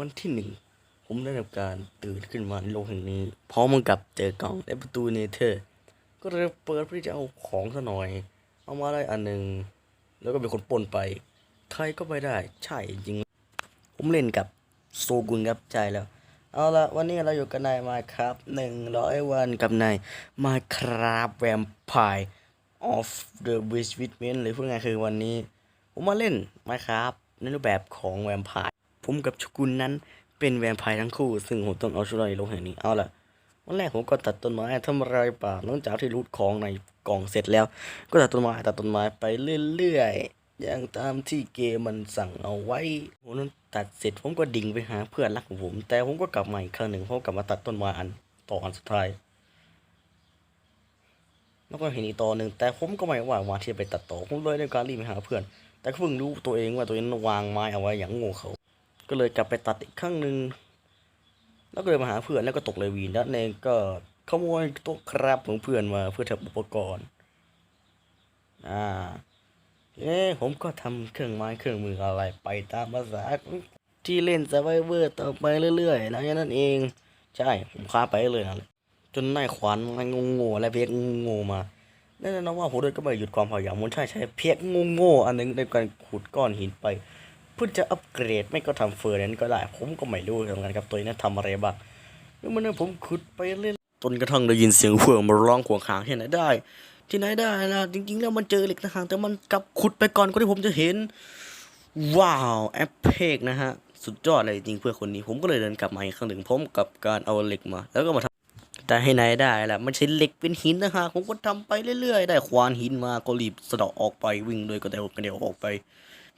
วันที่หนึ่งผมได้ทำการตื่นขึ้นมาในโลกแห่งนี้พร้อมกับเจอกล่องและประตูเนเธอร์ ก็เลยเปิดเพื่อจะเอาของซะหน่อย เอามาได้อันหนึ่งแล้วก็เป็นคนปล้นไป ใครก็ไม่ได้ใช่จริง ผมเล่นกับโซกุนครับใช่แล้ว เอาละวันนี้เราอยู่กันในมาครับหนึ่งร้อยวันกับในมาครับแวมไพร์ of the wish w i t m e n หรือพูดง่ายคือวันนี้ ผมมาเล่นมาครับในรูปแบบของแวมไพร์ ผมกับชกุลนั้นเป็นแวมไพร์ทั้งคู่ ซึ่งผมต้องเอาชุดในโลกแห่งนี้เอาล่ะวันแรกผมก็ตัดต้นไม้ทำไรป่าหลังจากที่รูดของในกล่องเสร็จแล้ว ก็ตัดต้นไม้ตัดต้นไม้ไปเรื่อยๆอย่างตามที่เกมมันสั่งเอาไว้ผมนั้นตัดเสร็จผมก็ดิ่งไปหาเพื่อนรักของผม แต่ผมก็กลับมาอีกครั้งหนึ่งเพราะกลับมาตัดต้นไม้อันต่ออันสุดท้ายแล้วก็เห็นอีกตอนหนึ่งแต่ผมก็ไม่ว่าว่าที่จะไปตัดต่อผมเลยในการรีบไปหาเพื่อน แต่ก็เพิ่งรู้ตัวเองว่าตัวเองวางไม้เอาไว้อย่างโง่เขา ก็เลยกลับไปตัดอีกครั้งหนึ่งแล้วก็เลยมาหาเพื่อนแล้วก็ตกเลยวีนแล้วเองก็ขโมยโต๊ะครับของเพื่อนมาเพื่อทำอุปกรณ์อ่าทีนี้ผมก็ทำเครื่องไม้เครื่องมืออะไรไปตามภาษาที่เล่นสไ i เวอร์ต่อไปเรื่อยๆแล้วอย่นั้นเอง ใช่ผมค้าไปเลยนะจนนายขวานมันงงๆและเพียกงงๆมาแน่นอนว่าผมด้วยก็ไม่หยุดความพยายามมันใช่ใช้เพียกงงๆอันนึงในการขุดก้อนหินไป เพื่อจะอัปเกรดไม่ก็ทำเฟอร์นั้นก็ได้ ผมก็ไม่รู้เหมือนกันครับตัวนี้ทำอะไรบ้างแล้วมันผมขุดไปเรื่อยจนกระทั่งได้ยินเสียงเฟืองมาร้องขวางขางที่ไหนได้ ที่ไหนได้นะจริง ๆ แล้วมันเจอเหล็กต่างหากแต่มันกลับขุดไปก่อนก็ที่ผมจะเห็น ว้าวแอปเพกนะฮะสุดยอดเลยจริงเพื่อคนนี้ผมก็เลยเดินกลับมาอีกครั้งหนึ่งพร้อมกับการเอาเหล็กมา แล้วก็มาทำแต่ให้ไหนได้แหละมันใช้เหล็กเป็นหินนะฮะผมก็ทำไปเรื่อยๆ ได้ควานหินมาก็รีบสะเดาะออกไปวิ่งด้วยก็เดวกระเดียวออกไป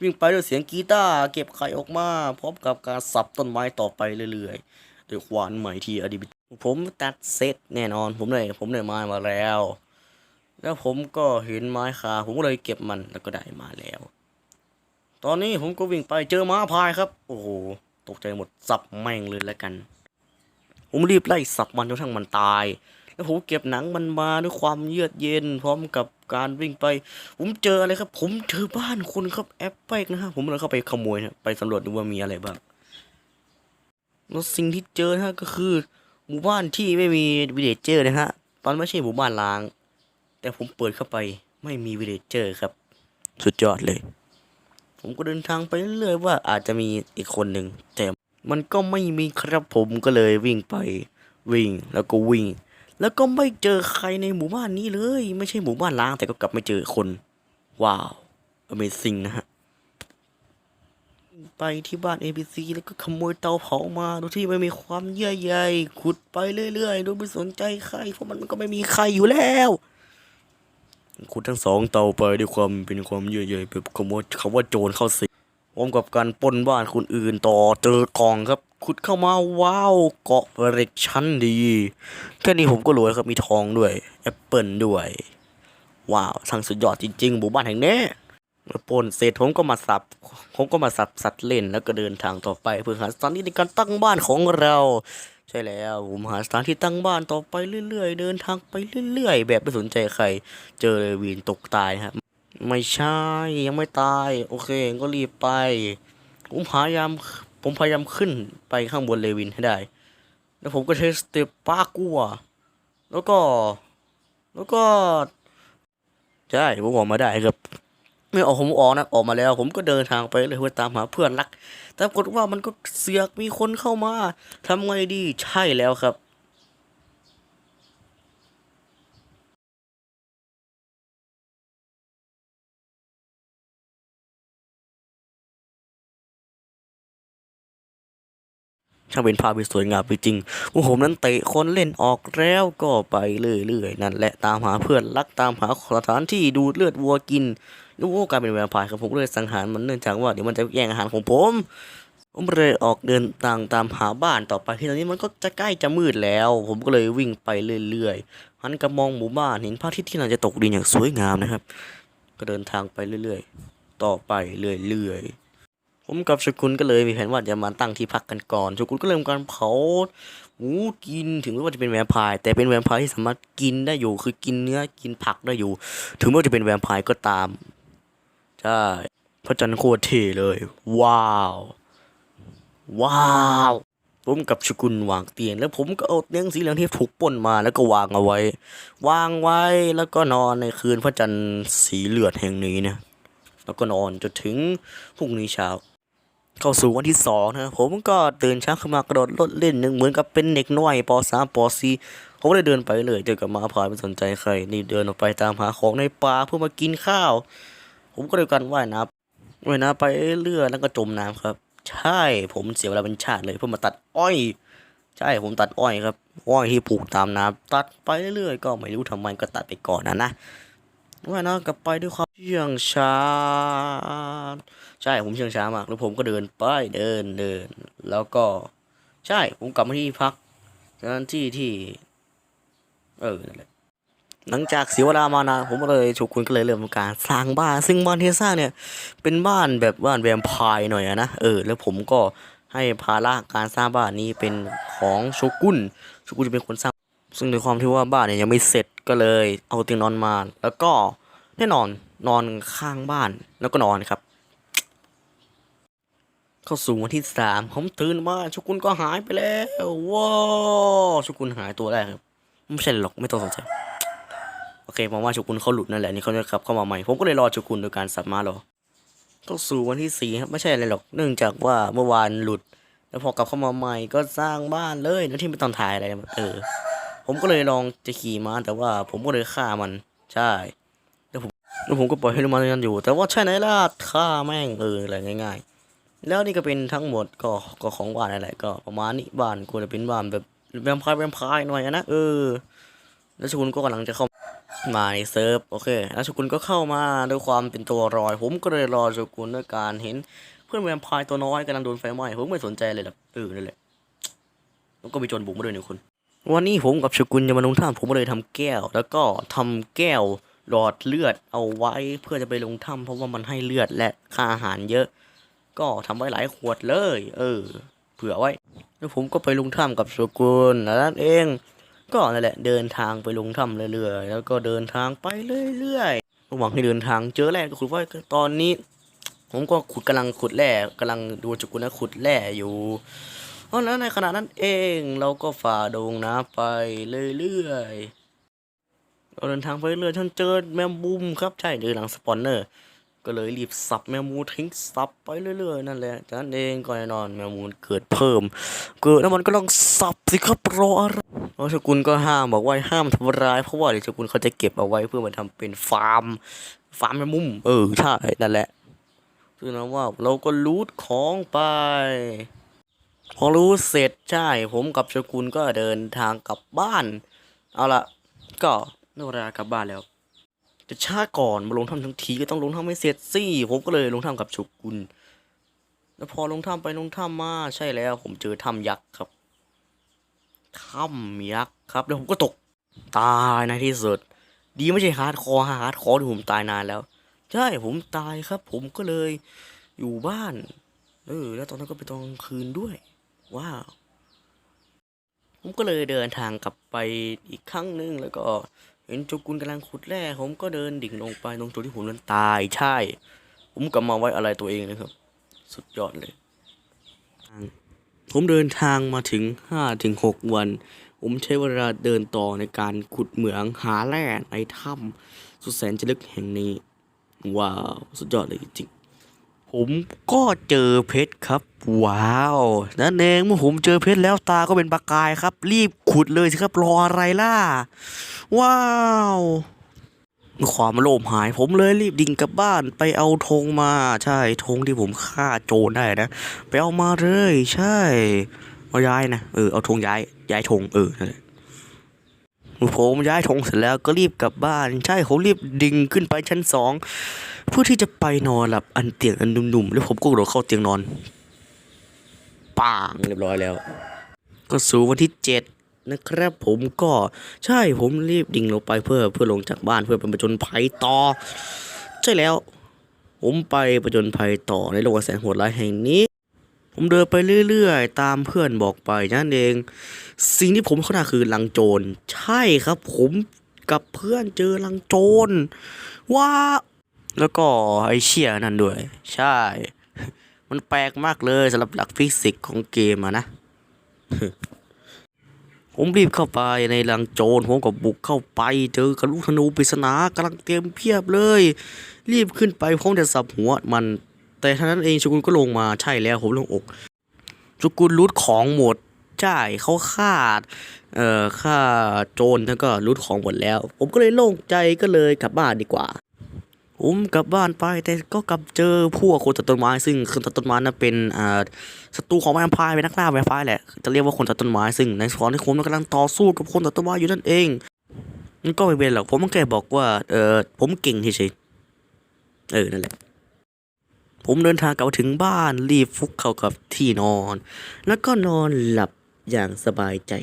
วิ่งไปด้วยเสียงกีตาร์เก็บไข่ออกมาพร้อมกับการสับต้นไม้ต่อไปเรื่อยๆด้วยควานใหม่ที่อดีตผมตัดเซตแน่นอน ผมได้ผมได้ไม้มาแล้ว แล้วผมก็เห็นไม้คาผมก็เลยเก็บมันแล้วก็ได้มาแล้ว ตอนนี้ผมก็วิ่งไปเจอม้าพายครับ โอ้โหตกใจหมดสับแม่งเลยแล้วกัน ผมรีบไล่สับมันจนทั้งมันตาย แล้วผมเก็บหนังมันมาด้วยความเยือกเย็นพร้อมกับ การวิ่งไป ผมเจออะไรครับ ผมเจอบ้านคนครับแอปเปิกนะฮะผมเลยเข้าไปขโมยนะไปสำรวจดูว่ามีอะไรบ้างแล้วสิ่งที่เจอนะฮะก็คือหมู่บ้านที่ไม่มีวิลเลจเจอร์นะฮะตอนไม่ใช่หมู่บ้านล้าง แต่ผมเปิดเข้าไปไม่มีวิลเลจเจอร์ครับ สุดยอดเลย ผมก็เดินทางไปเรื่อยว่าอาจจะมีอีกคนหนึ่งแต่มันก็ไม่มีครับผมก็เลยวิ่งไปวิ่งแล้วก็วิ่ง แล้วก็ไม่เจอใครในหมู่บ้านนี้เลย ไม่ใช่หมู่บ้านล้างแต่ก็กลับไม่เจอคน ว้าว Amazing นะฮะ ไปที่บ้าน ABC แล้วก็ขโมยเตาเผามาโดยที่ไม่มีความเยื่อใยขุดไปเรื่อยๆโดยไม่สนใจใคร เพราะมันก็ไม่มีใครอยู่แล้วขุดทั้งสองเตาไปด้วยความเป็นความเยื่อใยแบบขโมยคำว่าโจรเข้าสิงพร้อมกับการปล้นบ้านคนอื่นต่อเจอกองครับ ขุดเข้ามาว้าวเกาะเหล็กชั้นดี แค่นี้ผมก็รวยครับมีทองด้วยแอปเปิลด้วย ว้าวทั้งสุดยอดจริงๆหมู่บ้านแห่งนี้แล้วปนเสร็จผมก็มาสับผมก็มาสับสัตว์เล่นแล้วก็เดินทางต่อไปเพื่อหาสถานที่ในการตั้งบ้านของเรา ใช่แล้วผมหาสถานที่ตั้งบ้านต่อไปเรื่อยๆ เดินทางไปเรื่อยๆ แบบไม่สนใจใคร เจอเลยวีนตกตายครับไม่ใช่ยังไม่ตาย โอเค ก็รีบไปผมพยายาม ผมพยายามขึ้นไปข้างบนเลวินให้ได้ แล้วผมก็ใช้สเตปป้ากัว แล้วก็ แล้วก็ ใช่ผมออกมาได้ครับ ไม่ออกผมออกนะออกมาแล้ว ผมก็เดินทางไปเลยเพื่อตามหาเพื่อนรัก แต่ปรากฏว่ามันก็เสือกมีคนเข้ามาทำไงดี ใช่แล้วครับ ช่างเป็นภาพที่สวยงามจริงๆพวกผมนั้นเตะคนเล่นออกแล้วก็ไปเรื่อยๆนั่นแหละตามหาเพื่อนรักตามหาสถานที่ดูดเลือดวัวกินแล้ววัวกลายเป็นแวมไพร์ครับผมเลยสังหารมันเนื่องจากว่าเดี๋ยวมันจะแย่งอาหารของผมผมเลยออกเดินทางตามหาบ้านต่อไปที่ตอนนี้มันก็จะใกล้จะมืดแล้ว ผมก็เลยวิ่งไปเรื่อยๆหันกระมองหมู่บ้านเห็นพระอาทิตย์ที่กำลังจะตกดินอย่างสวยงามนะครับ ก็เดินทางไปเรื่อยๆ ต่อไปเรื่อยๆ ผมกับชุกุลก็เลยมีแผนว่าจะมาตั้งที่พักกันก่อนชุกุลก็เริ่มการเผาหมูกินถึงแม้ว่าจะเป็นแวมไพร์แต่เป็นแวมไพร์ที่สามารถกินได้อยู่ คือกินเนื้อกินผักได้อยู่ ถึงแม้ว่าจะเป็นแวมไพร์ก็ตามใช่พระจันทร์โคตรเท่เลย ว้าว ว้าวผมกับชกุลวางเตียงแล้วผมก็เอาเตียงสีเหลืองที่ถูกปล้นมาแล้วก็วางเอาไว้ วางไว้แล้วก็นอนในคืนพระจันทร์สีเหลือดแห่งนี้นะแล้วก็นอนจนถึงพรุ่งนี้เช้า เข้าสู่วันที่สองนะผมก็ตื่นเช้าขึ้นมากระโดดรถเล่นหนึ่งเหมือนกับเป็นเด็กน้อยปสามปสี่ผมก็เลยเดินไปเลยเจอกับหมาพายไม่สนใจใคร นี่เดินออกไปตามหาของในป่าเพื่อมากินข้าว ผมก็เลยกันว่ายน้ำว่ายน้ำไปเรื่อยแล้วก็จมน้ำครับ ใช่ผมเสียเวลาเป็นชาติเลยเพื่อมาตัดอ้อย ใช่ผมตัดอ้อยครับ อ้อยที่ปลูกตามน้ำตัดไปเรื่อยๆก็ไม่รู้ทำไมก็ตัดไปก่อนนะนะว่ายน้ำกลับไปด้วยความ เชื่องช้า ใช่ผมเชื่องช้ามาก แล้วผมก็เดินไปเดินเดิน แล้วก็ ใช่ผมกลับมาที่พักสถานที่ที่ เออนั่นแหละหลังจากเสียเวลามานานผมก็เลยฉุกคุณก็เลยเริ่มการสร้างบ้าน ซึ่งบ้านที่สร้างเนี่ย เป็นบ้านแบบบ้านแวมไพร์หน่อยนะเออ แล้วผมก็ให้ภาระการสร้างบ้านนี้เป็นของโชกุนโชกุนจะเป็นคนสร้าง ซึ่งในความที่ว่าบ้านเนี่ยยังไม่เสร็จก็เลย เอาเตียงนอนมา แล้วก็แน่นอน นอนข้างบ้านแล้วก็นอนครับ เข้าสู่วันที่สามผมตื่นมาชุกุนก็หายไปแล้วว้าชุกุนหายตัวแรกครับไม่ใช่หรอกไม่ต้องสนใจโอเคผมว่าชุกุนเขาหลุดนั่นแหละนี่เขาจะกลับเข้ามาใหม่ผมก็เลยรอชุกุนโดยการสับมารอเข้าสู่วันที่สี่ครับไม่ใช่อะไรหรอกเนื่องจากว่าเมื่อวานหลุด แล้วพอกลับเข้ามาใหม่ก็สร้างบ้านเลยแล้วที่ไม่ต้องถ่ายอะไรเออผมก็เลยลองจะขี่ม้าแต่ว่าผมก็เลยฆ่ามันใช่ แล้วผมก็ปล่อยให้มันนั้นอยู่ แต่ว่าใช่ไหนล่ะฆ่าแม่งเอออะไรง่าย ๆ แล้วนี่ก็เป็นทั้งหมดก็ก็ของบ้านอะไรก็ประมาณนี้บ้านกูจะเป็นบ้านแบบแวมพร์แวมพร์หน่อยนะเออแล้วชกุลก็กำลังจะเข้ามาในเซิร์ฟโอเคแล้วชกุลก็เข้ามาด้วยความเป็นตัวรอย ผมก็เลยรอชกุลด้วยการเห็นเพื่อนแวมพร์ตัวน้อยกำลังโดนไฟไหม้ผมไม่สนใจเลยหรอกเออนั่นแหละแล้วก็มีโจรบุกมาด้วยหนึ่งคนวันนี้ผมกับชกุลจะมาลงถ้ำผมก็เลยทำแก้ว แล้วก็ทำแก้ว หลอดเลือดเอาไว้เพื่อจะไปลงถ้ำเพราะว่ามันให้เลือดและค่าอาหารเยอะ ก็ทำไว้หลายขวดเลย เออ เผื่อไว้ แล้วผมก็ไปลงถ้ำกับชกุลแล้วนั่นเอง ก็นั่นแหละเดินทางไปลงถ้ำเรื่อยๆแล้วก็เดินทางไปเรื่อยๆระหว่างที่เดินทางเจอแร่ก็ขุดไว้ตอนนี้ ผมก็ขุดกำลังขุดแร่กำลังดูจุกุลนะขุดแร่อยู่เพราะฉะนั้นในขณะนั้นเองเราก็ฝ่าดงน้ำไปเรื่อยๆ เราเดินทางไปเรื่อยจนเจอแมมบูมครับใช่เจอหลังสปอนเนอร์ ก็เลยรีบสับแมวมูทิ้งสับไปเรื่อยๆนั่นแหละจากนั้นเองก็แน่นอนแมวมูเกิดเพิ่ม เกิดแล้วมันก็ต้องสับสิครับรออะไรเพราชกุลก็ห้ามบอกว่าห้ามทำร้ายเพราะว่าเดี๋ยวชกุลเขาจะเก็บเอาไว้เพื่อมาทำเป็นฟาร์ม ฟาร์มแมวมุม เออใช่นั่นแหละคือนะว่าเราก็รูดของไป พอรู้เสร็จใช่ ผมกับชกุลก็เดินทางกลับบ้าน เอาละก็ ได้เวลากลับบ้านแล้ว จะช้าก่อนมาลงถ้ำทั้งทีก็ต้องลงถ้ำให้เสร็จสิผมก็เลยลงถ้ำกับชกุลแล้วพอลงถ้ำไปลงถ้ำมาใช่แล้ว ผมเจอถ้ำยักษ์ครับถ้ำยักษ์ครับแล้วผมก็ตกตายในที่สุดดีไม่ใช่ฮาร์ดคอร์ฮาร์ดคอร์ที่ผมตายนานแล้ว ใช่ผมตายครับ ผมก็เลยอยู่บ้านเออแล้วตอนนั้นก็ไปตอนคืนด้วย ว้าว ผมก็เลยเดินทางกลับไปอีกครั้งหนึ่งแล้วก็ เห็นโจกุนกำลังขุดแร่ผมก็เดินดิ่งลงไปตรงจุดที่ผมนั้นตายใช่ ผมกลับมาไว้อะไรตัวเองนะครับ สุดยอดเลย ผมเดินทางมาถึงห้าถึงหกวัน ผมใช้เวลาเดินต่อในการขุดเหมืองหาแร่ในถ้ำสุดแสนจะลึกแห่งนี้ ว้าว สุดยอดเลยจริง ผมก็เจอเพชรครับ ว้าวนั่นเองเมื่อผมเจอเพชรแล้วตาก็เป็นประกายครับ รีบขุดเลยสิครับรออะไรล่ะ ว้าวความโลภหาย ผมเลยรีบดิ่งกลับบ้านไปเอาธงมา ใช่ธงที่ผมฆ่าโจรได้นะ ไปเอามาเลย ใช่เอาย้ายนะเออเอาธงย้ายย้ายธงเออ ผมย้ายธงเสร็จแล้วก็รีบกลับบ้าน ใช่ผมรีบดิ่งขึ้นไปชั้นสองเพื่อที่จะไปนอนหลับอันเตียงอันนุ่มๆแล้วผมก็กระโดดเข้าเตียงนอนป่างเรียบร้อยแล้ว ก็สู่วันที่เจ็ดนะครับผมก็ใช่ผมรีบดิ่งลงไปเพื่อเพื่อลงจากบ้านเพื่อไปประจนภัยต่อ ใช่แล้ว ผมไปประจนภัยต่อในโลกแสนโหดร้ายแห่งนี้ ผมเดินไปเรื่อยๆ ตามเพื่อนบอกไปนั่นเอง สิ่งที่ผมเข้าหาคือลังโจร ใช่ครับ ผมกับเพื่อนเจอลังโจรว้าแล้วก็ไอเชี่ยนั่นด้วย ใช่ มันแปลกมากเลยสำหรับหลักฟิสิกส์ของเกมอะนะ ผมรีบเข้าไปในรังโจรผมก็บุกเข้าไป เจอกับลูกธนูปริศนากำลังเตรียมเพียบเลย รีบขึ้นไปพร้อมจะสับหัวมัน แต่ท่านั้นเองชุกุลก็ลงมาใช่แล้วผมลงอกชุกุลรูดของหมดใช่เขาฆ่าเอ่อฆ่าโจรแล้วก็รูดของหมดแล้ว ผมก็เลยโล่งใจก็เลยกลับบ้านดีกว่า ผมกลับบ้านไปแต่ก็กลับเจอพวกคนตัดต้นไม้ซึ่งคนตัดต้นไม้นั้นเป็นอ่าศัตรูของแวมไพร์เป็นนักล่าแวมไพร์แหละจะเรียกว่าคนตัดต้นไม้ซึ่งในส่วนที่ผมกำลังต่อสู้กับคนตัดต้นไม้อยู่นั่นเองมันก็ไม่เป็นหรอกผมแค่บอกว่าเออผมเก่งเฉยๆเออนั่นแหละ ผมเดินทางกลับถึงบ้านรีบฟุกเข้ากับที่นอน แล้วก็นอนหลับอย่างสบายใจ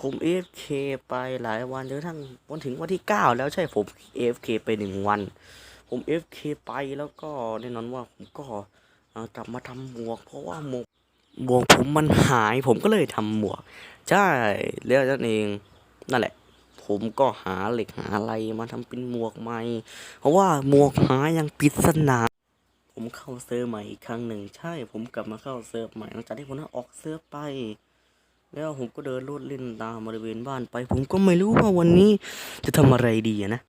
ผม AFK ไปหลายวันจนกระทั่งวันถึงวันที่ 9 แล้วใช่ผม AFK ไปหนึ่งวัน ผม AFK ไปแล้วก็แน่นอนว่าผมก็กลับมาทำหมวก เพราะว่าหมวกหมวกผมมันหาย ผมก็เลยทำหมวก ใช่แล้วนั่นเองนั่นแหละผมก็หาเหล็กหาอะไรมาทำเป็นหมวกใหม่ เพราะว่าหมวกหายยังปริศนา ผมเข้าเซิร์ฟใหม่อีกครั้งหนึ่งใช่ผมกลับมาเข้าเซิร์ฟใหม่หลังจากที่ผมนั้นออกเซิร์ฟไป แล้วผมก็เดินลดเล่นตามบริเวณบ้านไป ผมก็ไม่รู้ว่าวันนี้จะทำอะไรดีนะ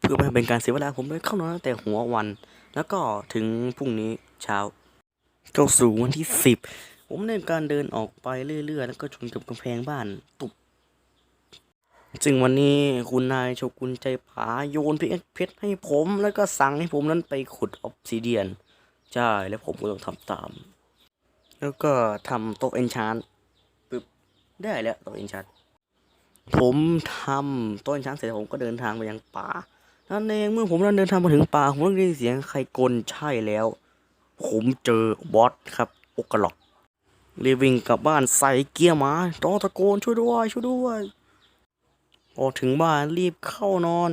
เพื่อไม่ให้เป็นการเสียเวลาผมเลยเข้านอนตั้งแต่หัววัน แล้วก็ถึงพรุ่งนี้เช้าเข้าสู่วันที่สิบผมในการเดินออกไปเรื่อยๆ แล้วก็ชนกับกำแพงบ้านตุบ จึงวันนี้คุณนายโชกุนใจผาโยนพิกเพชรให้ผมแล้วก็สั่งให้ผมนั้นไปขุดออฟซิเดียน ใช่ แล้วผมก็ต้องทำตาม แล้วก็ทำโต๊ะเอนชานปึ๊บได้แล้วโต๊ะเอนชานผมทำโต๊ะเอนชานเสร็จผมก็เดินทางไปยังป่านั่นเองเมื่อผมนั้นเดินทางมาถึงป่าผมก็ได้ยินเสียงใครกลใช่แล้ว ผมเจอบอสครับโอกลอกรีวิ่งกลับบ้านใส่เกียร์หมาต้องตะโกนช่วยด้วยช่วยด้วย พอถึงบ้านรีบเข้านอน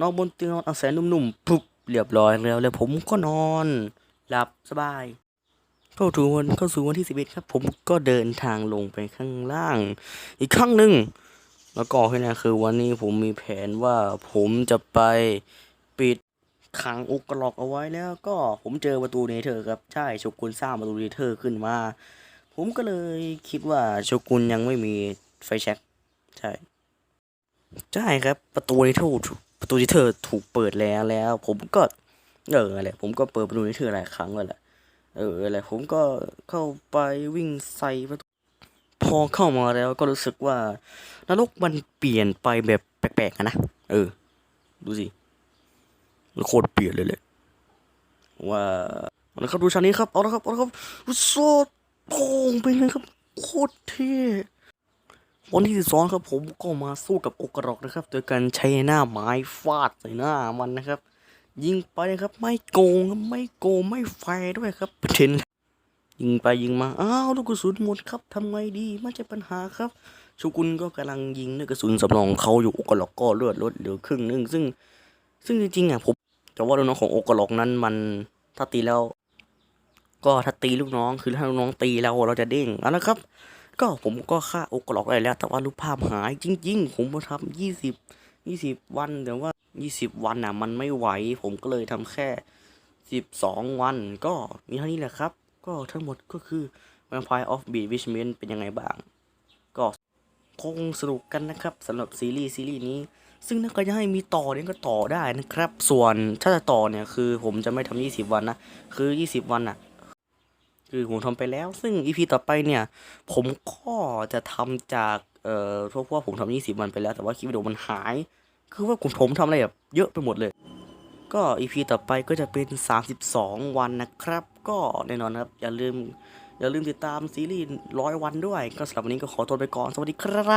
นอนบนเตียงนอนอันแสนนุ่มๆปุ๊บเรียบร้อยแล้วแล้วผมก็นอน หลับสบายเข้าถึงวันเข้าสู่วันที่สิบเอ็ดครับ ผมก็เดินทางลงไปข้างล่าง อีกครั้งหนึ่งแล้วก็ที่นั่นคือวันนี้ผมมีแผนว่าผมจะไปปิดขังอุกกาล็อกเอาไว้แล้วก็ผมเจอประตูเนเธอร์ครับใช่โชกุนสร้างประตูเนเธอร์ขึ้นมา ผมก็เลยคิดว่าโชกุนยังไม่มีไฟแช็กใช่ ใช่ครับ ประตูเนเธอร์ถูกประตูเนเธอถูกเปิดแล้วแล้ว ผมก็ เอออะไรผมก็เปิดประตูเนเธอหลายครั้งแล้วแหละเอออะไรผมก็เข้าไปวิ่งใส่ประตูพอเข้ามาแล้วก็รู้สึกว่านรกมันเปลี่ยนไปแบบแปลกๆนะเออ ดูสิมันโคตรเปลี่ยนเลยเลยว่าเอาละครับดูชานี้ครับเอาละครับเอาละครับโซดโป่งเป็นไงครับโคตรเท่ วันที่สิบสองครับผมก็มาสู้กับโอกรอกนะครับโดยการใช้หน้าไม้ฟาดใส่หน้ามันนะครับ ยิงไปนะครับไม่โกงครับไม่โกงไม่แฟร์ด้วยครับเด็นยิงไปยิงมาอ้าวลูกกระสุนหมดครับทำไงดีไม่ใช่ปัญหาครับชูกุนก็กำลังยิงด้วยกระสุนสำรองเขาอยู่โอกรอกก็เลือดลดเหลือครึ่งหนึงซึ่ง ซึ่งจริงๆอะผมแต่ว่าลูกน้องของโอกรอกนั้นมันถ้าตีแล้ว ก็ถ้าตีลูกน้องคือถ้าลูกน้องตีเราเราจะเด้งเอาละครับ ก็ผมก็ฆ่าโอกรอกได้แล้ว แต่ว่ารูปภาพหายจริง ๆ ผมมาทำยี่สิบยี่สิบวันแต่ว่ายี่สิบวันน่ะ มันไม่ไหว ผมก็เลยทำแค่สิบสองวัน ก็มีเท่านี้แหละครับ ก็ทั้งหมดก็คือ Vampire of Beat Witchment เป็นยังไงบ้าง ก็คงสนุกกันนะครับสำหรับซีรีส์ซีรีส์นี้ ซึ่งถ้าใครจะให้มีต่อเนี่ยก็ต่อได้นะครับ ส่วนถ้าจะต่อเนี่ยคือผมจะไม่ทำยี่สิบวันนะ คือยี่สิบวันน่ะ คือผมทำไปแล้ว ซึ่งอีพีต่อไปเนี่ย ผมก็จะทำจากเอ่อพวกว่าผมทำยี่สิบวันไปแล้ว แต่ว่าคลิปวิดีโอมันหาย คือว่าผมผมทำอะไรแบบเยอะไปหมดเลย ก็อีพีต่อไปก็จะเป็น 32 วันนะครับ ก็แน่นอนนะครับ อย่าลืมอย่าลืมติดตามซีรีส์ร้อยวันด้วย ก็สำหรับวันนี้ก็ขอตัวไปก่อน สวัสดีครับ